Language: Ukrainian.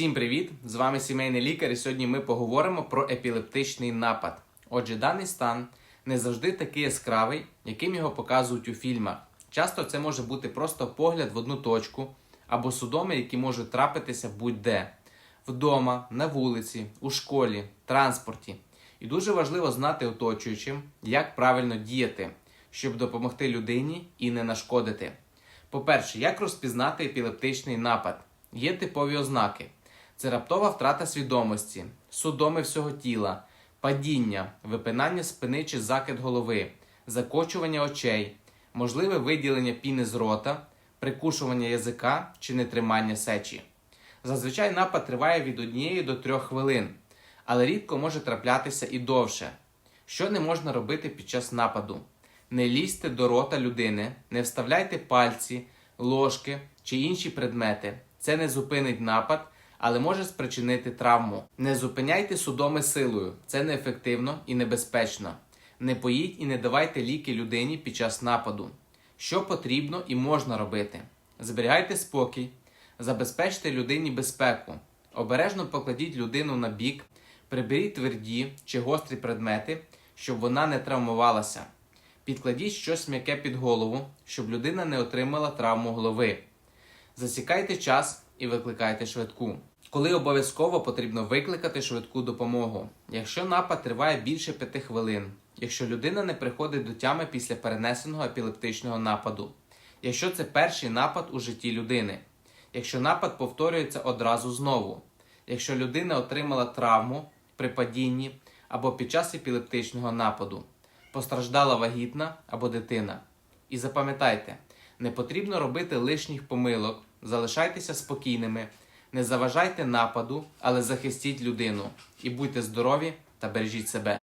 Всім привіт! З вами сімейний лікар, і сьогодні ми поговоримо про епілептичний напад. Отже, даний стан не завжди такий яскравий, яким його показують у фільмах. Часто це може бути просто погляд в одну точку або судоми, які можуть трапитися будь-де вдома, на вулиці, у школі, транспорті. І дуже важливо знати оточуючим, як правильно діяти, щоб допомогти людині і не нашкодити. По-перше, як розпізнати епілептичний напад? Є типові ознаки: це раптова втрата свідомості, судоми всього тіла, падіння, випинання спини чи закид голови, закочування очей, можливе виділення піни з рота, прикушування язика чи нетримання сечі. Зазвичай напад триває від 1 до 3 хвилин, але рідко може траплятися і довше. Що не можна робити під час нападу? Не лізьте до рота людини, не вставляйте пальці, ложки чи інші предмети. Це не зупинить напад, але може спричинити травму. Не зупиняйте судоми силою, це неефективно і небезпечно. Не поїдь і не давайте ліки людині під час нападу. Що потрібно і можна робити? Зберігайте спокій, забезпечте людині безпеку, обережно покладіть людину на бік, приберіть тверді чи гострі предмети, щоб вона не травмувалася. Підкладіть щось м'яке під голову, щоб людина не отримала травму голови. Засікайте час і викликайте швидку. Коли обов'язково потрібно викликати швидку допомогу. Якщо напад триває більше 5 хвилин, якщо людина не приходить до тями після перенесеного епілептичного нападу, якщо це перший напад у житті людини, якщо напад повторюється одразу знову, якщо людина отримала травму при падінні або під час епілептичного нападу, постраждала вагітна або дитина. І запам'ятайте, не потрібно робити лишніх помилок, залишайтеся спокійними, не заважайте нападу, але захистіть людину і будьте здорові та бережіть себе.